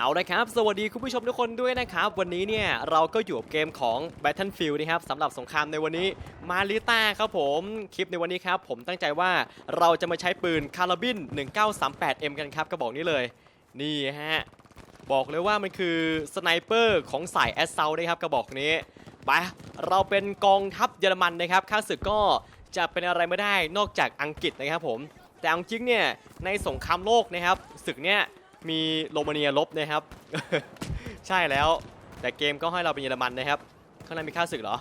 เอาละครับ สวัสดีคุณผู้ชมทุกคนด้วยนะครับ วันนี้เนี่ยเราก็อยู่กับเกมของ Battlefield นะครับสำหรับสงครามในวันนี้มาริต้าครับผมคลิปในวันนี้ครับผมตั้งใจว่าเราจะมาใช้ปืนคาราบิน 1938M กันครับกระบอกนี้เลย นี่ฮะ บอกเลยว่ามันคือสไนเปอร์ของสายแอสเซลนะครับกระบอกนี้ไปเราเป็นกองทัพเยอรมันนะครับข้าศึกก็จะเป็นอะไรไม่ได้นอกจากอังกฤษนะครับผมแต่อาจริงเนี่ยในสงครามโลกนะครับศึกเนี่ย มีโรมาเนียลบนะครับ ใช่แล้ว แต่เกมก็ให้เราเป็นเยอรมันนะครับข้างในมีค่าศึกเหรอ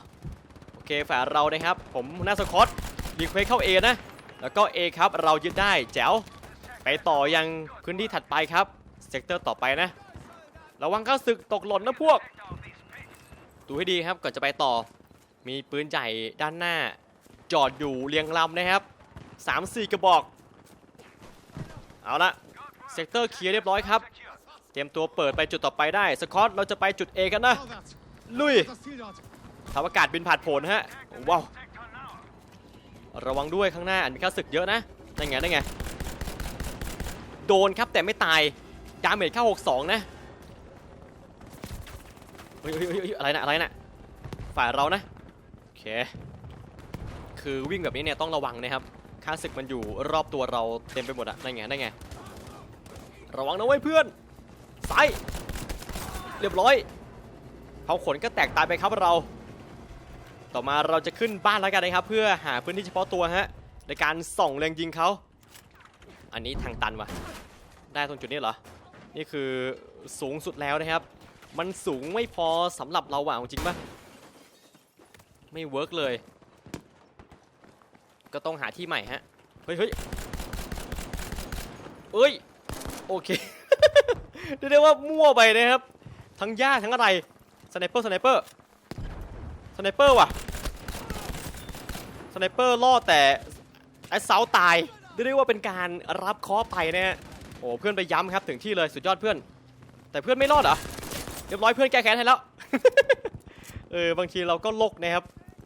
โอเคฝ่ายเรานะครับ ผมหน้าสกอตรีเควสเข้า A นะ แล้วก็ A ครับ เรายึดได้แจ๋ว ไปต่อยังพื้นที่ถัดไปครับ เซกเตอร์ต่อไปนะ ระวังข้าศึกตกหล่นนะพวก ดูให้ดีครับก่อนจะไปต่อ มีปืนใหญ่ด้านหน้า จอดอยู่เรียงลำนะครับ 3-4 กระบอก เอาละ เซกเตอร์เคลียร์เรียบร้อยครับ เตรียมตัวเปิดไปจุดต่อไปได้ สกอตเราจะไปจุด A กันนะ ลุยทัพอากาศบินผ่านผลฮะ ว้าว ระวังด้วยข้างหน้าอันมีข้าศึกเยอะนะนั่นไงนั่นไง โดนครับแต่ไม่ตาย ดาเมจเข้า62 นะเฮ้ยเฮ้ยเฮ้ยเฮ้ยอะไรนะอะไรนะฝ่ายเรานะ โอเค คือวิ่งแบบนี้เนี่ยต้องระวังนะครับค่าศึกมันอยู่รอบตัวเราเต็มไปหมดอะนั่นไงนั่นไง ระวังนะเว้ยเพื่อนซ้ายเรียบร้อยเผาขนก็แตกตายไปครับเรา ต่อมาเราจะขึ้นบ้านแล้วกันนะครับ เพื่อหาพื้นที่เฉพาะตัวฮะในการส่องเล็งยิงเขาอันนี้ทางตันวะได้ตรงจุดนี้เหรอนี่คือสูงสุดแล้วนะครับ มันสูงไม่พอสำหรับเราหว่ะเอาจริงปะไม่เวิร์กเลย ก็ต้องหาที่ใหม่ฮะเฮ้ยเฮ้ยเอ้ย โอเคเรียกได้ว่ามั่วไปนะครับ ทั้งยากทั้งอะไรสไนเปอร์สไนเปอร์สไนเปอร์ว่ะสไนเปอร์ล่อแต่แอสเซาตายเรียกได้ว่าเป็นการรับเคอไปนะฮะโอ้เพื่อนไปย้ำครับถึงที่เลยสุดยอดเพื่อน แต่เพื่อนไม่รอดเหรอเรียบร้อยเพื่อนแก้แค้นให้แล้วเออบางทีเราก็ลกนะครับ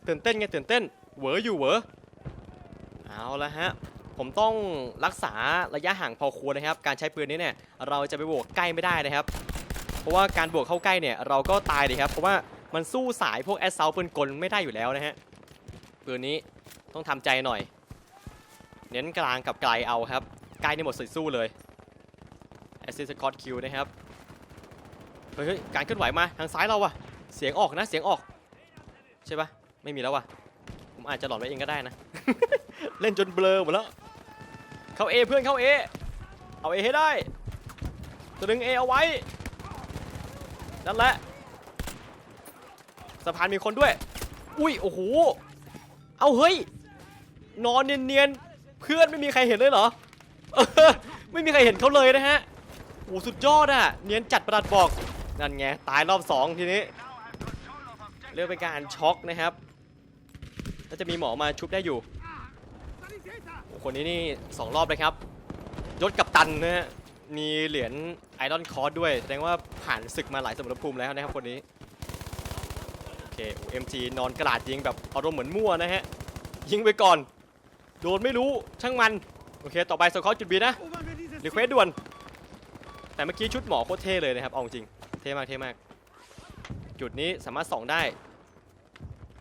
ตื่นเต้นไงตื่นเต้นเหวออยู่เหวอเอาละฮะ ผมต้องรักษาระยะห่างพอควรนะครับ การใช้ปืนนี้เนี่ยเราจะไปบวกใกล้ไม่ได้นะครับ เพราะว่าการบวกเข้าใกล้เนี่ยเราก็ตายดีครับ เพราะว่ามันสู้สายพวกแอสเซาปืนกลไม่ได้อยู่แล้วนะฮะปืนนี้ต้องทำใจหน่อย เน้นกลางกับไกลเอาครับใกล้นี่หมดสิทธิ์สู้เลยแอสซิสคอตคิวนะครับเฮ้ยการเคลื่อนไหวมาทางซ้ายเราอะเสียงออกนะเสียงออก ใช่ปะไม่มีแล้ววะ ผมอาจจะหลอนไปเองก็ได้นะ เล่นจนเบลอหมดแล้ว เข้าเอเพื่อนเข้าเอเอาเอให้ได้ตึงเอเอาไว้ นั่นแหละสะพานมีคนด้วย อุ้ยโอ้โห เอาเฮ้ย นอนเนียนๆ เพื่อนไม่มีใครเห็นเลยเหรอ ไม่มีใครเห็นเขาเลยนะฮะโอ้สุดยอดอะเนียนจัดประดัดบอก นั่นไง ตายรอบสองทีนี้เรียกเป็นการช็อกนะครับ แล้วจะมีหมอมาชุบได้อยู่โอ้คนนี้นี่สองรอบเลยครับยศกับตันนะฮะมีเหรียญไอรอนคอร์สด้วยแสดงว่าผ่านศึกมาหลายสมรภูมิแล้วนะครับคนนี้โอเคโอ้ MG นอนกระดาษยิงแบบอารมณ์เหมือนมั่วนะฮะยิงไปก่อน โดนไม่รู้ช่างมันโอเค ต่อไปสกอตจุดบีนะรีเควสด่วน แต่เมื่อกี้ชุดหมอโคตรเท่เลยนะครับเอาจริง เท่มากเท่มาก จุดนี้สามารถส่องได้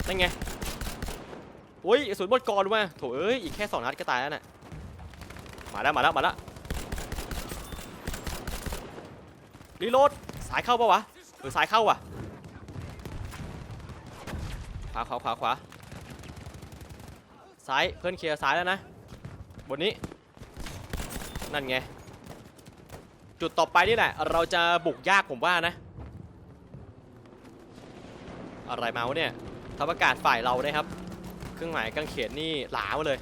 นั่นไงโอุ้ยกระสุนหมดก่อนมาโถเอ้ยอีกแค่สองนัดก็ตายแล้วน่ะมาแล้วมาแล้วมาแล้วรีโหลดสายเข้าปะวะหรือสายเข้าว่ะขวาขวาขวาขวาซ้ายเพื่อนเคลียร์ซ้ายแล้วนะบนนี้นั่นไงจุดต่อไปนี่แหละเราจะบุกยากผมว่านะ อะไรมาวะเนี่ยทัพอากาศฝ่ายเรานะครับ เครื่องหมายกางเขนนี่หลามาเลย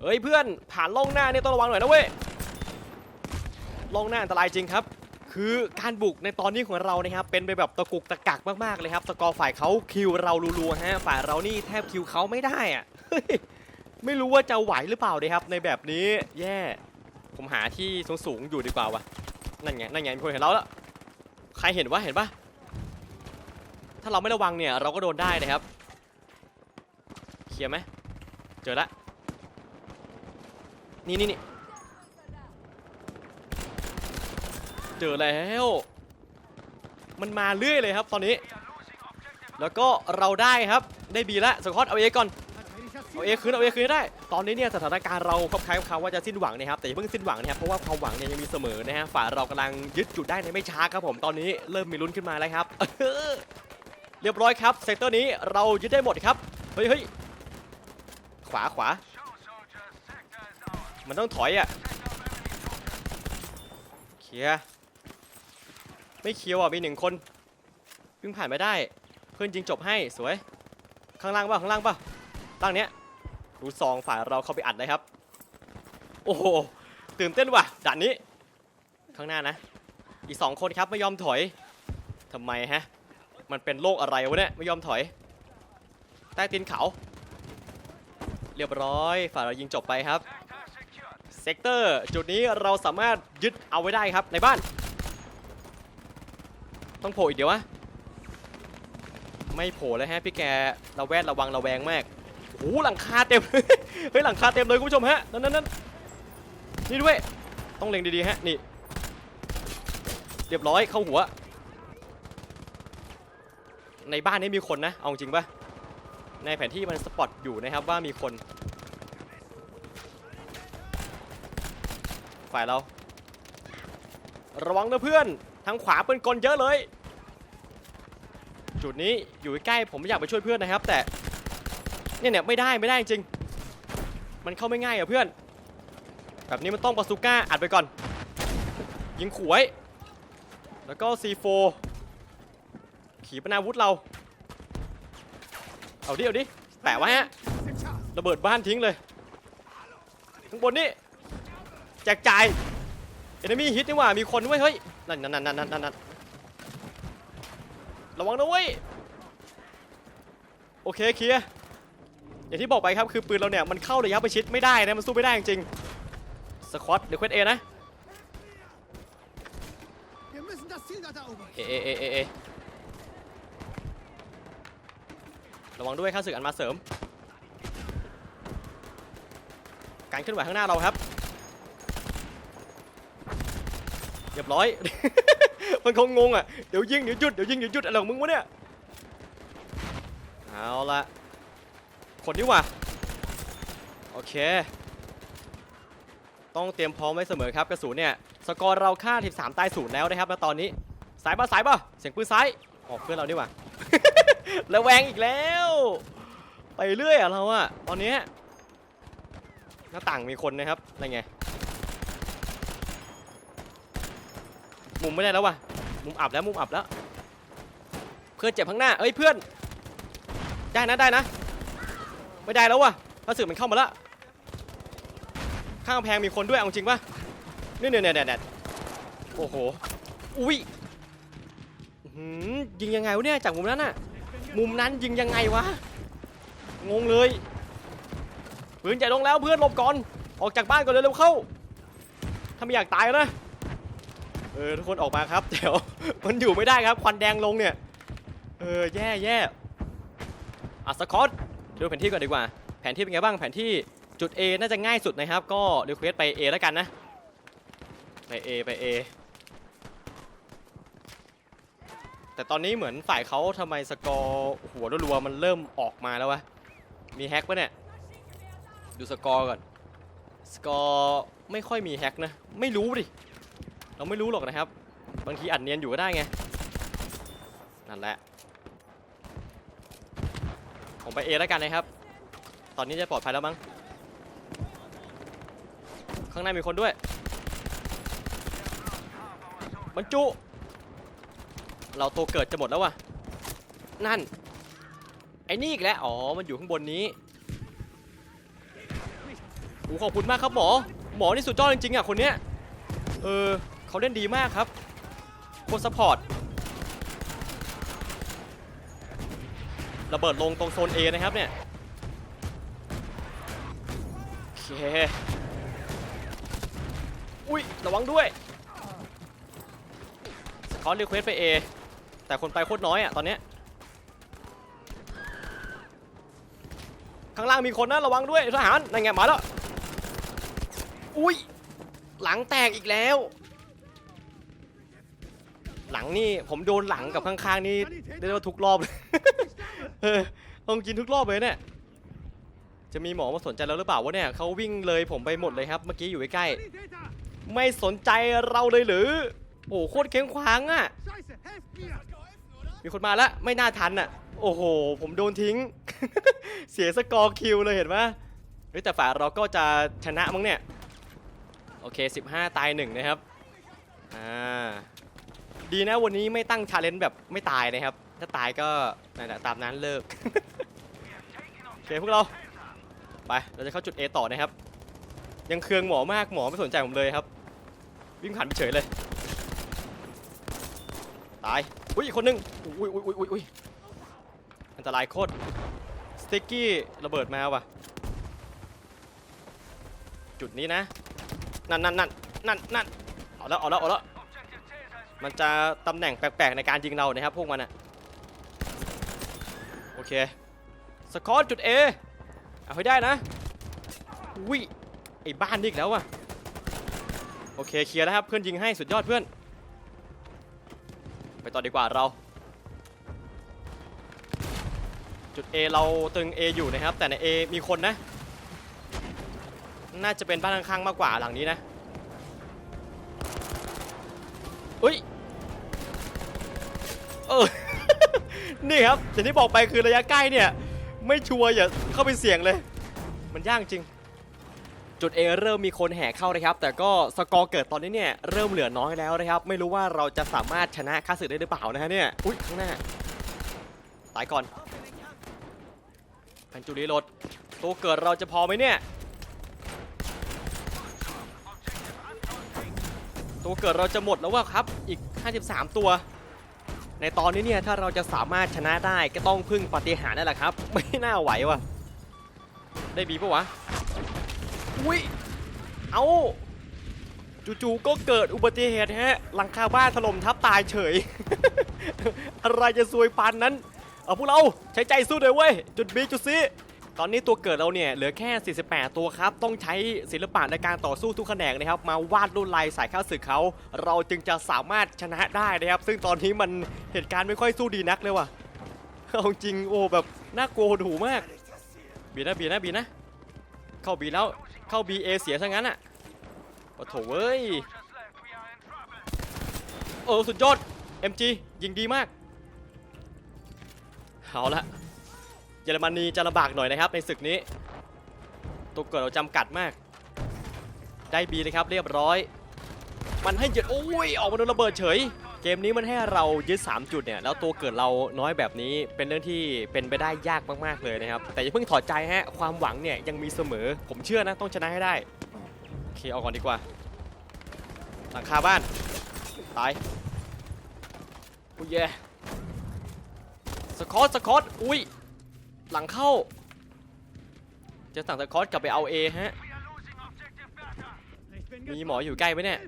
เฮ้ยเพื่อนผ่านล่องหน้าเนี่ยต้องระวังหน่อยนะเว้ยล่องหน้าอันตรายจริงครับ คือการบุกในตอนนี้ของเรานะครับเป็นไปแบบตะกุกตะกักมากๆเลยครับสกอร์ฝ่ายเขาคิวเรารัวๆฮะฝ่ายเรานี่แทบคิวเขาไม่ได้อะไม่รู้ว่าจะไหวหรือเปล่าเลยครับ ในแบบนี้แย่ผมหาที่สูงๆอยู่ดีกว่าวะนั่นไงนั่นไงมีคนเห็นเราแล้วใครเห็นวะเห็นปะถ้าเราไม่ระวังเนี่ยเราก็โดนได้นะครับ เคลียร์ไหมเจอละนี่นี่นี่เจอแล้วมันมาเรื่อยเลยครับตอนนี้ แล้วก็เราได้ครับได้บีแล้วสกอตเอาเอก่อนเอาเอคืนเอาเอคืนได้ ตอนนี้เนี่ยสถานการณ์เราคล้ายคำว่าจะสิ้นหวังนะครับแต่อย่าเพิ่งสิ้นหวังนะครับเพราะว่าความหวังเนี่ยยังมีเสมอนะฮะฝ่ายเรากำลังยึดจุดได้ในไม่ช้าครับผมตอนนี้เริ่มมีลุ้นขึ้นมาแล้วครับเรียบร้อยครับเซกเตอร์นี้เรายึดได้หมดครับเฮ้ยเฮ้ย วาขวา มันต้องถอยอะเคลียไม่เคลียร์ว่ะมีหนึ่งคนเพิ่งผ่านไม่ได้ เพื่อนยิงจบให้สวย ข้างล่างป่ะข้างล่างป่ะตั้งเนี้ยดูซองฝ่ายเราเข้าไปอัดเลยครับ โอ้โหตื่นเต้นว่ะด่านนี้ ข้างหน้านะ อีกสองคนครับไม่ยอมถอยทำไมฮะ มันเป็นโรคอะไรวะเนี่ยไม่ยอมถอย ใต้ตีนเขา เรียบร้อย ฝ่ายเรายิงจบไปครับ เซกเตอร์จุดนี้เราสามารถยึดเอาไว้ได้ครับในบ้าน ต้องโผล่อีกเดี๋ยววะ ไม่โผล่เลยฮะพี่แกเระแวดระวังระแวงมากโอ้โหหลังคาเต็ม เฮ้ยหลังคาเต็มเลยคุณผู้ชมฮะ นั่นนั่นนั่นนี่ด้วย ต้องเล็งดีๆฮะ นี่ เรียบร้อยเข้าหัว ในบ้านนี้มีคนนะ เอาจริงปะ ในแผนที่มันสปอตอยู่นะครับว่ามีคนฝ่ายเรา ระวังนะเพื่อนทางขวาเป็นกลเยอะเลย จุดนี้อยู่ใกล้ผมไม่อยากไปช่วยเพื่อนนะครับ แต่เนี่ยเนี่ยไม่ได้ไม่ได้จริง มันเข้าไม่ง่ายอะเพื่อน แบบนี้มันต้องบาซูก้าอัดไปก่อน ยิงขวย แล้วก็ C4 ขีปนาวุธเรา เอาดิเอาดิแปะไว้ฮะระเบิดบ้านทิ้งเลยข้างบนนี่แจกจ่ายเอนมี่ฮิตนี่หว่ามีคนด้วยเฮ้ยนั่นนั่นนั่นนั่นนั่นระวังนะเว้ยโอเคเคลียร์อย่างที่บอกไปครับคือปืนเราเนี่ยมันเข้าระยะประชิดไม่ได้นะมันสู้ไม่ได้จริงๆสควอตเดี๋ยวเควสเอนะ Wir müssen das Ziel dort erobern. เอเอเอเอเอ ระวังด้วยข้าศึกอันมาเสริม การเคลื่อนไหวข้างหน้าเราครับเรียบร้อย มันคงงงอะ เดี๋ยวยิงเดี๋ยวหยุด เดี๋ยวยิงเดี๋ยวหยุดอะไรของมึงวะเนี่ย เอาละคนนี้ว่ะ โอเค ต้องเตรียมพร้อมไว้เสมอครับกระสุนเนี่ย สกอร์เราค่า 13 ตายศูนย์แล้วนะครับณตอนนี้ สายป่ะสายป่ะเสียงปืนซ้าย ออกเพื่อนเราดีกว่า ระแวงอีกแล้ว ไปเรื่อยอะเราอะตอนนี้หน้าต่างมีคนนะครับอะไรไงมุมไม่ได้แล้ววะมุมอับแล้วมุมอับแล้ว เพื่อนเจ็บข้างหน้าเอ้ยเพื่อน ได้นะได้นะ ไม่ได้แล้ววะพระสือมันเข้ามาแล้วข้างกำแพงมีคนด้วยเอาจริงป่ะเนี่ยเนี่ยเนี่ยเนี่ยโอ้โหอุ้ยหือยิงยังไงวะเนี่ยจากมุมนั้นน่ะ มุมนั้นยิงยังไงวะ งงเลย ปืนใหญ่ลงแล้วเพื่อนหลบก่อน ออกจากบ้านก่อนเร็วๆเข้า ถ้าไม่อยากตายนะ เออทุกคนออกมาครับเดี๋ยวมันอยู่ไม่ได้ครับควันแดงลงเนี่ย เออแย่แย่อะสกอตดูแผนที่ก่อนดีกว่า แผนที่เป็นไงบ้างแผนที่จุด A น่าจะง่ายสุดนะครับ ก็รีเควสไป A แล้วกันนะ ไป A ไป A แต่ตอนนี้เหมือนฝ่ายเขาทำไมสกอร์หัวรัวๆมันเริ่มออกมาแล้ววะ มีแฮกปะเนี่ย ดูสกอร์ก่อน สกอร์ไม่ค่อยมีแฮกนะ ไม่รู้ดิ เราไม่รู้หรอกนะครับ บางทีอัดเนียนอยู่ก็ได้ไง นั่นแหละ ผมไป A แล้วกันนะครับ ตอนนี้จะปลอดภัยแล้วมั้ง ข้างในมีคนด้วยบรรจุ เราตัวเกิดจะหมดแล้ววะนั่น ไอ้นี่อีกแล้ว อ๋อ มันอยู่ข้างบนนี้โอ้ขอบคุณมากครับหมอ หมอนี่สุดยอดจริงๆอะคนเนี้ย เออเขาเล่นดีมากครับโคตรซัพพอร์ต ระเบิดลงตรงโซน A นะครับเนี่ย โอเค อุ้ย ระวังด้วยสกอตรีเควสไป A แต่คนไปโคตรน้อยอะตอนเนี้ยข้างล่างมีคนนะระวังด้วยทหารนั่นไงมาแล้วอุ้ยหลังแตกอีกแล้ว หลังนี่ผมโดนหลังกับข้างๆนี่เรียกว่าทุกรอบเลยเออต้องกินทุกรอบเลยเนี่ยจะมีหมอมาสนใจเราหรือเปล่าวะเนี่ยเขาวิ่งเลยผมไปหมดเลยครับ เมื่อกี้อยู่ใกล้ๆไม่สนใจเราเลยหรือโอ้โหโคตรเค้งขวางอะ มีคนมาแล้วไม่น่าทันอะ โอ้โห ผมโดนทิ้ง เสียสกอร์คิวเลยเห็นไหมเฮ้ยแต่ฝ่ายเราก็จะชนะมั้งเนี่ย โอเค 15 ตายหนึ่งนะครับ อ่า ดีนะวันนี้ไม่ตั้งชาเลนจ์แบบไม่ตายนะครับ ถ้าตายก็นั่นแหละตามนั้นเลิก โอเคพวกเรา ไป เราจะเข้าจุด A ต่อนะครับ ยังเคืองหมอมากหมอไม่สนใจผมเลยครับ วิ่งผ่านไปเฉยเลย ตาย อุ้ยอีกคนนึงอุ้ยอุ้ยอุ้ยอุ้ยอุ้ยอันตรายโคตรสติ๊กกี้ระเบิดมาว่ะจุดนี้นะนั่นนั่นนั่นนั่นนั่นเอาแล้วเอาแล้วเอาแล้วมันจะตำแหน่งแปลกๆในการยิงเรานะครับพวกมันอะโอเคสกอตจุด A เอาให้ได้นะวิไอ้บ้านนี่อีกแล้วว่ะโอเคเคลียร์แล้วครับเพื่อนยิงให้สุดยอดเพื่อน ไปต่อดีกว่าเรา จุด A เราตึง A อยู่นะครับ แต่ใน A มีคนนะ น่าจะเป็นบ้านข้างๆมากกว่าหลังนี้นะอุ้ยเออ นี่ครับอย่างที่บอกไปคือระยะใกล้เนี่ย ไม่ชัวร์อย่าเข้าไปเสี่ยงเลย มันยากจริง จุด A เริ่มมีคนแห่เข้านะครับ แต่ก็สกอร์เกิดตอนนี้เนี่ยเริ่มเหลือน้อยแล้วนะครับ ไม่รู้ว่าเราจะสามารถชนะค่าศึกได้หรือเปล่านะฮะเนี่ยอุ้ยข้างหน้าตายก่อนพันจุรีรถตัวเกิดเราจะพอไหมเนี่ยตัวเกิดเราจะหมดแล้วว่าครับอีก 53 ตัว ในตอนนี้เนี่ยถ้าเราจะสามารถชนะได้ก็ต้องพึ่งปฏิหารนั่นแหละครับ ไม่น่าไหวว่ะได้บีปะวะ อุ้ย เอาจู่ๆก็เกิดอุบัติเหตุฮะ หลังคาบ้านถล่มทับตายเฉย อะไรจะซวยปานนั้น เอาพวกเราใช้ใจสู้เลยเว้ย จุดบีจุดซีตอนนี้ตัวเกิดเราเนี่ยเหลือแค่ 48 ตัวครับ ต้องใช้ศิลปะในการต่อสู้ทุกแขนงนะครับ มาวาดลวดลายใส่ข้าศึกเขา เราจึงจะสามารถชนะได้นะครับ ซึ่งตอนนี้มันเหตุการณ์ไม่ค่อยสู้ดีนักเลยว่ะเอาจริงโอ้แบบน่ากลัวหูมาก บีนะบีนะบีนะ เข้าบีแล้ว เข้าบีเอเสียซะงั้นอะโอ้โถเว้ยเออสุดยอด MG ยิงดีมาก เอาละเยอรมนีจะลำบากหน่อยนะครับในศึกนี้ ตัวเกิดเราจำกัดมาก ได้บีเลยครับเรียบร้อย มันให้หยึดโอ้ยออกมาโดนระเบิดเฉย เกมนี้มันให้เรายึด 3 จุดเนี่ยแล้วตัวเกิดเราน้อยแบบนี้เป็นเรื่องที่เป็นไปได้ยากมากๆเลยนะครับ แต่อย่าเพิ่งถอดใจฮะความหวังเนี่ยยังมีเสมอ ผมเชื่อนะต้องชนะให้ได้โอเคเอาก่อนดีกว่า หลังคาบ้านตายอุ้ยแย่สกอตสกอตอุ้ยหลังเข้า จะสั่งสกอตกลับไปเอา A ฮะมีหมออยู่ใกล้ไหมเนี่ย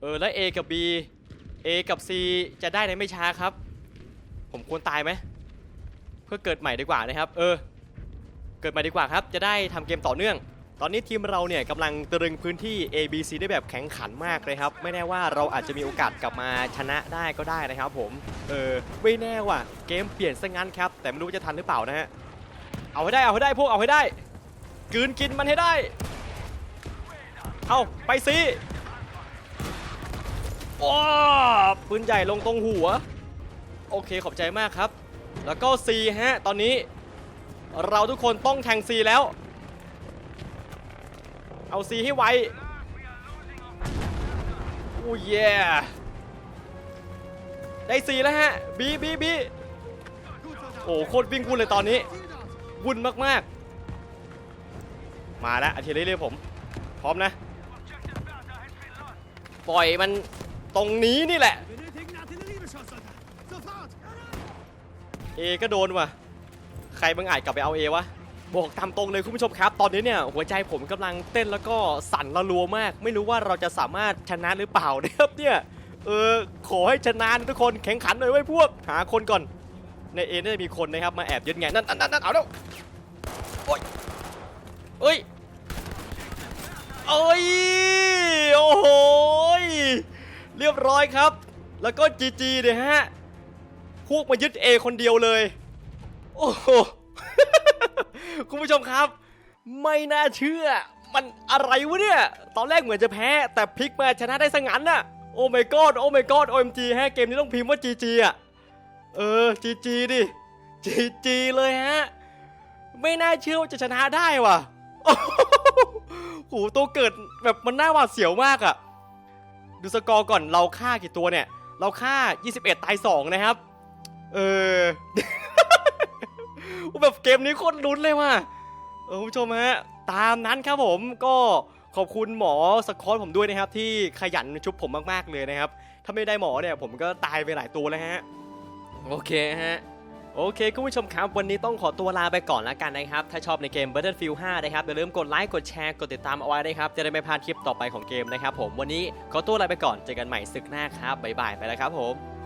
เออแล้ว A กับ B A กับ C จะได้ในไม่ช้าครับ ผมควรตายไหม เพื่อเกิดใหม่ดีกว่านะครับ เออ เกิดใหม่ดีกว่าครับ จะได้ทำเกมต่อเนื่อง ตอนนี้ทีมเราเนี่ยกำลังตรึงพื้นที่ A B C ได้แบบแข็งขันมากเลยครับ ไม่แน่ว่าเราอาจจะมีโอกาสกลับมาชนะได้ก็ได้นะครับผม เออ ไม่แน่ว่ะ เกมเปลี่ยนซะงั้นครับ แต่ไม่รู้ว่าจะทันหรือเปล่านะฮะ เอาให้ได้ เอาให้ได้พวก เอาให้ได้กืนกินมันให้ได้ เอาไปสิ ว้าปืนใหญ่ลงตรงหัว โอเคขอบใจมากครับ แล้วก็ C ฮะ ตอนนี้ เราทุกคนต้องแทง C แล้ว เอา C ให้ไวโอ้ยเย่ได้ C แล้วฮะ B B B Gut, Soldat. โอ้โคตรวิ่งวุ่นเลยตอนนี้ วุ่นมากๆ มาแล้วอาทิตย์เรื่อยๆผม พร้อมนะ ปล่อยมัน ตรงนี้นี่แหละ เอก็โดนว่ะ ใครบังอาจกลับไปเอาเอวะ บอกตามตรงเลยคุณผู้ชมครับ ตอนนี้เนี่ยหัวใจผมกำลังเต้นแล้วก็สั่นระรัวมาก ไม่รู้ว่าเราจะสามารถชนะหรือเปล่านะครับเนี่ย เออขอให้ชนะทุกคนแข่งขันหน่อยไว้พวก หาคนก่อน ในเอน่าจะมีคนนะครับมาแอบยึดไงนั่นนั่นนั่นนั่นเอาแล้วโอ้ยเอ้ยเอ้ยโอ้โหย เรียบร้อยครับ แล้วก็จีจีเนี่ยฮะ พวกมายึด A คนเดียวเลย โอ้โห คุณผู้ชมครับ ไม่น่าเชื่อ มันอะไรวะเนี่ย ตอนแรกเหมือนจะแพ้ แต่พลิกมาชนะได้ซะงั้นน่ะ โอ้ my god โอ้ my god OMG ฮะ เกมนี้ต้องพิมพ์ว่า GG อะ เออ GG ดิ GG เลยฮะ ไม่น่าเชื่อว่าจะชนะได้ว่ะโอ้โหตัวเกิดแบบมันน่าหวาดเสียวมากอะ ดูสกอร์ก่อนเราฆ่ากี่ตัวเนี่ย เราฆ่า 21 ตาย 2 นะครับ เออ แบบเกมนี้โคตรลุ้นเลยว่ะเออคุณผู้ชมฮะ ตามนั้นครับผมก็ขอบคุณหมอสกอตผมด้วยนะครับ ที่ขยันชุบผมมากๆเลยนะครับ ถ้าไม่ได้หมอเนี่ยผมก็ตายไปหลายตัวแล้วฮะ โอเคฮะ โอเคคุณผู้ชมครับ วันนี้ต้องขอตัวลาไปก่อนแล้วกันนะครับ ถ้าชอบในเกม Battlefield 5 นะครับ อย่าลืมกดไลค์กดแชร์กดติดตามเอาไว้นะครับ จะได้ไม่พลาดคลิปต่อไปของเกมนะครับผมวันนี้ขอตัวลาไปก่อนเจอกันใหม่ศึกหน้าครับบ๊ายบายไปแล้วครับผม